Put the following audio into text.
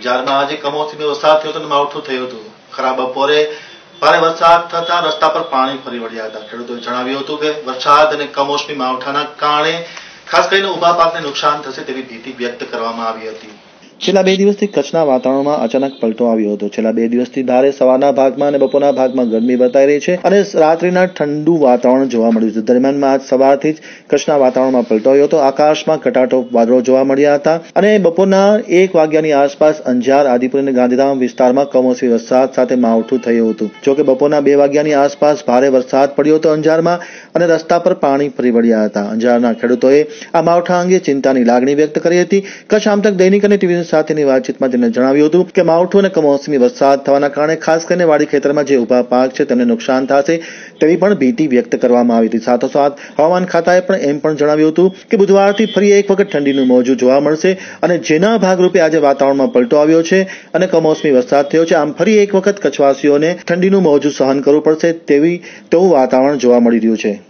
અંજારમાં આજે કમોસમી વરસાદ થયો હતો માવઠું થયું હતું. ખરાબ બપોરે ભારે વરસાદ થતા રસ્તા પર પાણી ફરી વળ્યા હતા. ખેડૂતોએ જણાવ્યું હતું કે વરસાદ અને કમોસમી માવઠાના કારણે ખાસ કરીને ઊભા પાકને નુકસાન થશે તેવી ભીતિ વ્યક્ત કરવામાં આવી હતી. છેલ્લા બે દિવસથી કચ્છના વાતાવરણમાં અચાનક પલટો આવ્યો હતો. છેલ્લા બે દિવસથી ધારે સવારના ભાગમાં અને બપોરના ભાગમાં ગરમી વર્તાઈ રહી છે અને રાત્રિના ઠંડુ વાતાવરણ જોવા મળ્યું છે દરમિયાનમાં આજ સવારથી જ કચ્છના વાતાવરણમાં પલટો આવ્યો હતો. આકાશમાં ઘટાટો વાદળો જોવા મળ્યા હતા અને બપોરના એક વાગ્યાની આસપાસ અંજાર, આદિપુર અને ગાંધીધામ વિસ્તારમાં કમોસમી વરસાદ સાથે માવઠું થયું હતું. જોકે બપોરના બે વાગ્યાની આસપાસ ભારે વરસાદ પડ્યો હતો અંજારમાં અને રસ્તા પર પાણી ફરી વળ્યા હતા. અંજારના ખેડૂતોએ આ માવઠા અંગે ચિંતાની લાગણી વ્યક્ત કરી હતી. કચ્છ આમતક દૈનિક અને ટીવી સાથેની વાતચીતમાં તેમણે જણાવ્યું હતું કે માવઠું અને કમોસમી વરસાદ થવાના કારણે ખાસ કરીને વાડી ખેતરમાં જે ઊભા પાક છે તેમને નુકસાન થશે તેવી પણ ભીતિ વ્યક્ત કરવામાં આવી હતી. સાથોસાથ, હવામાન ખાતાએ પણ એમ પણ જણાવ્યું હતું કે બુધવારથી ફરી એક વખત ઠંડીનું મોજું જોવા મળશે અને જેના ભાગરૂપે આજે વાતાવરણમાં પલટો આવ્યો છે અને કમોસમી વરસાદ થયો છે, આમ ફરી એક વખત કચ્છવાસીઓને ઠંડીનું મોજું સહન કરવું પડશે તેવી તેવું વાતાવરણ જોવા મળી રહ્યું છે.